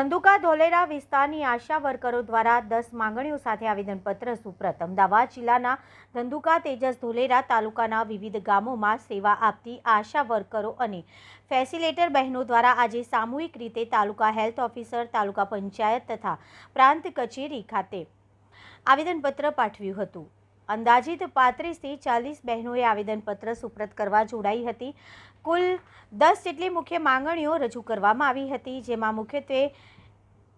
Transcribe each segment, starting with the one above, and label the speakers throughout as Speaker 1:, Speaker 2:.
Speaker 1: ધંધુકા ધોલેરા વિસ્તારની આશા વર્કરો દ્વારા દસ માંગણીઓ સાથે આવેદનપત્ર સુપ્રત. અમદાવાદ જિલ્લાના ધંધુકા તેજસ ધોલેરા તાલુકાના વિવિધ ગામોમાં સેવા આપતી આશા વર્કરો અને ફેસિલેટર બહેનો દ્વારા આજે સામૂહિક રીતે તાલુકા હેલ્થ ઓફિસર, તાલુકા પંચાયત તથા પ્રાંત કચેરી ખાતે આવેદનપત્ર પાઠવ્યું હતું. અંદાજિત પાંત્રીસથી ચાલીસ બહેનોએ આવેદનપત્ર સુપ્રત કરવા જોડાઈ હતી. કુલ દસ જેટલી મુખ્ય માંગણીઓ રજૂ કરવામાં આવી હતી, જેમાં મુખ્યત્વે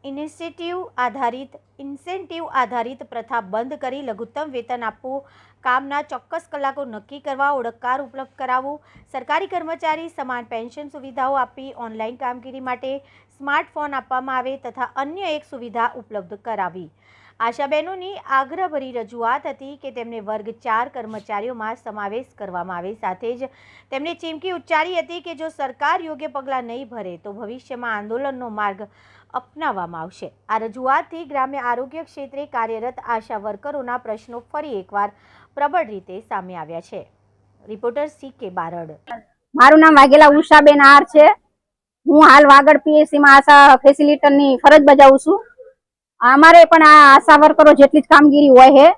Speaker 1: ઇનિશિયેટિવ આધારિત, ઇન્સેન્ટિવ આધારિત પ્રથા બંધ કરી લઘુત્તમ વેતન આપવું, કામના ચોક્કસ કલાકો નક્કી કરવા, ઓળખકાર ઉપલબ્ધ કરાવવું, સરકારી કર્મચારી સમાન પેન્શન સુવિધાઓ આપવી, ઓનલાઈન કામગીરી માટે સ્માર્ટફોન આપવામાં આવે તથા અન્ય એક સુવિધા ઉપલબ્ધ કરાવી. આશાબહેનોની આગ્રહભરી રજૂઆત હતી કે તેમને વર્ગ ચાર કર્મચારીઓમાં સમાવેશ કરવામાં આવે. સાથે જ તેમણે ચીમકી ઉચ્ચારી હતી કે જો સરકાર યોગ્ય પગલાં નહીં ભરે તો ભવિષ્યમાં આંદોલનનો માર્ગ અપનાવવામાં આવશે. આ રજૂઆતથી ગ્રામ્ય આરોગ્ય ક્ષેત્રે કાર્યરત આશા વર્કરોના પ્રશ્નો ફરી એકવાર પ્રબળ રીતે સામે આવ્યા છે. રિપોર્ટર સી કે બારડ.
Speaker 2: મારું નામ વાઘેલા ઉષાબેન આર છે. હું હાલ વાગડ પીએસસીમાં આશા ફેસિલિટરની ફરજ બજાવું છું. અમારે પણ આ આશા વર્કરો જેટલી જ કામગીરી હોય છે.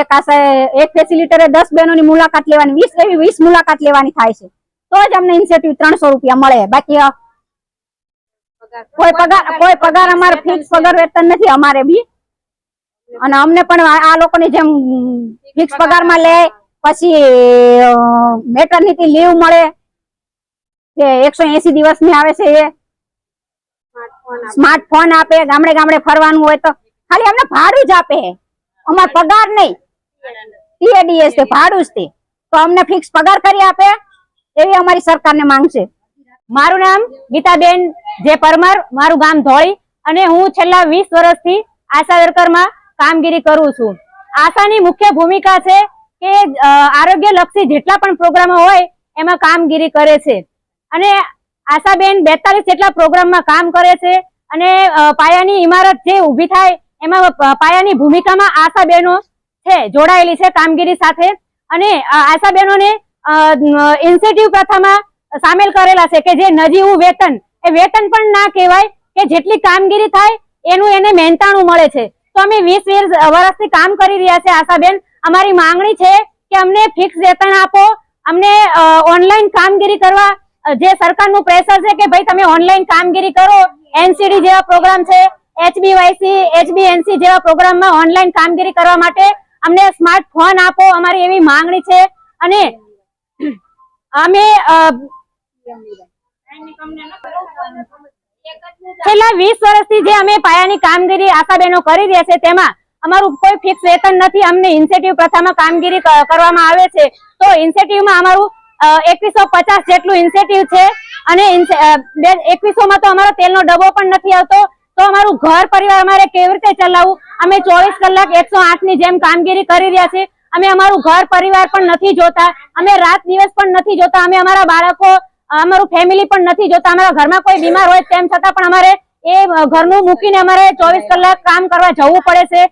Speaker 2: એક આશા એક ફેસિલિટરે દસ બહેનોની મુલાકાત લેવાની, વીસ એવી વીસ મુલાકાત લેવાની થાય છે. તો જ અમને ઇન્સેન્ટિવ ત્રણસો રૂપિયા મળે. બાકી કોઈ પગાર કોઈ પગાર અમારે ફિક્સ પગાર વેતન નથી અમારે બી. અને અમને પણ આ લોકોની જેમ ફિક્સ પગારમાં લે પછી મેટરનિટી લીવ મળે જે એકસો એસી દિવસની આવે છે એ. સ્માર્ટફોન આપે ગામડે ગામડે ફરવાનું હોય તો. ખાલી અમને ભાડું જ આપે. અમાર પગાર નહીં. ટીએડીએસ છે ભાડું જ તે. તો અમને ફિક્સ પગાર કરી આપે એવી અમારી સરકારને માંગ છે. મારું નામ ગીતાબેન જે પરમાર, મારું ગામ ધોળી અને હું છેલ્લા વીસ વર્ષથી આશા વર્કરમાં કામગીરી કરું છું. આશાની મુખ્ય ભૂમિકા છે કે આરોગ્ય લક્ષી જેટલા પણ પ્રોગ્રામો હોય એમાં કામગીરી કરે છે. અને આશાબેન બેતાલીસ જેટલા પ્રોગ્રામમાં કામ કરે છે અને પાયાની ઇમારત જે ઊભી થાય એમાં પાયાની ભૂમિકામાં આશાબેનો છે, જોડાયેલી છે કામગીરી સાથે. અને આશાબેનોને ઇન્સેન્ટિવ પ્રથામાં સામેલ કરેલા છે કે જે નજીવું વેતન, એ વેતન પણ ના કહેવાય કે જેટલી કામગીરી થાય એનું એને મહેનતાણું મળે છે. તો અમે વીસ વીસ વર્ષથી કામ કરી રહ્યા છે, આશાબેન. અમારી માંગણી છે કે અમને ફિક્સ વેતન આપો, અમને ઓનલાઈન કામગીરી કરવા જે સરકારનું પ્રેશર છે કે ભાઈ તમે ઓનલાઈન કામગીરી કરો એનસીડી જેવા પ્રોગ્રામ છે એચબીવાયસી એચબીએનસી જેવા પ્રોગ્રામમાં ઓનલાઈન કામગીરી કરવા માટે અમને સ્માર્ટફોન આપો, અમારી એવી માંગણી છે. અને અમે છેલ્લા વીસ વર્ષથી જે અમે પાયાની કામગીરી આશાબેનો કરી રહ્યા છે, તેમાં અમારું કોઈ ફિક્સ વેતન નથી. અમને ઇન્સેન્ટિવ પ્રથામાં કામગીરી કરવામાં આવે છે. તો ઇન્સેન્ટિવમાં અમારું એકવીસો પચાસ જેટલું ઇન્સેન્ટિવ છે અને એકવીસો માં તો અમારો તેલનો ડબ્બો પણ નથી આવતો. તો અમારું ઘર પરિવાર અમારે કેવી રીતે ચલાવવું? અમે ચોવીસ કલાક એકસો ની જેમ કામગીરી કરી રહ્યા છીએ. અમે અમારું ઘર પરિવાર પણ નથી જોતા. અમે રાત દિવસ પણ નથી જોતા. અમે અમારા બાળકો અમારું ફેમિલી પણ નથી જોતા અમારા ઘરમાં કોઈ બીમાર હોય તેમ છતાં પણ અમારે એ ઘરનું મૂકીને અમારે ચોવીસ કલાક કામ કરવા જવું પડે છે.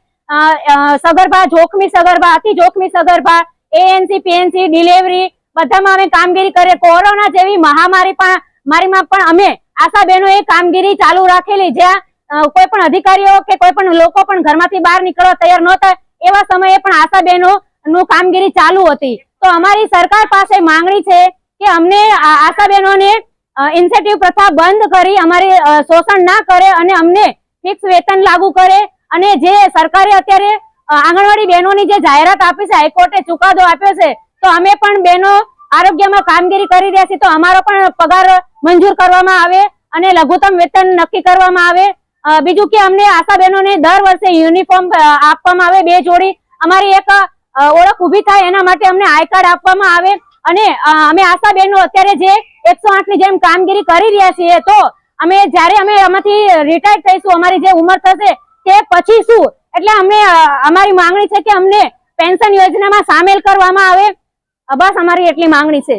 Speaker 2: સગર્ભા, જોખમી સગર્ભા, અતિ જોખમી સગર્ભા એએનસી પીએનસી ડિલિવરી બધામાં અમે કામગીરી કરીએ. કોરોના જેવી મહામારી પણ, મારીમાં પણ અમે આશા એ કામગીરી ચાલુ રાખેલી. જ્યાં કોઈ પણ અધિકારીઓ કે કોઈ પણ લોકો પણ ઘરમાંથી બહાર નીકળવા તૈયાર નહોતા એવા સમયે પણ આશા બહેનો નું કામગીરી ચાલુ હતી. તો અમારી સરકાર પાસે માંગણી છે કે અમને આ આશા બહેનોને ઇન્સેન્ટિવ પ્રથા બંધ કરી, અમારી શોષણ ના કરે અને અમને ફિક્સ વેતન લાગુ કરે અને જે સરકારે અત્યારે આંગણવાડી બહેનોની જે જાહેરાત આપી છે, હાઈકોર્ટે ચુકાદો આપ્યો છે, તો અમે પણ બહેનો આરોગ્યમાં કામગીરી કરી રહ્યા છીએ, તો અમારો પણ પગાર મંજૂર કરવામાં આવે અને લઘુત્તમ વેતન નક્કી કરવામાં આવે. બીજું કે અમને આશા બહેનોને દર વર્ષે યુનિફોર્મ આપવામાં આવે બે જોડી. અમારી એક ઓળખ ઊભી થાય એના માટે અમને આઈ કાર્ડ આપવામાં આવે. અને અમે આશા બહેનો અત્યારે જે એકસો ની જેમ કામગીરી કરી રહ્યા છીએ, તો અમે જ્યારે અમે આમાંથી રિટાયર થઈશું, અમારી જે ઉંમર થશે, તે પછી શું? એટલે અમને અમારી માંગણી છે કે અમને પેન્શન યોજનામાં સામેલ કરવામાં આવે. બસ અમારી એટલી માંગણી છે.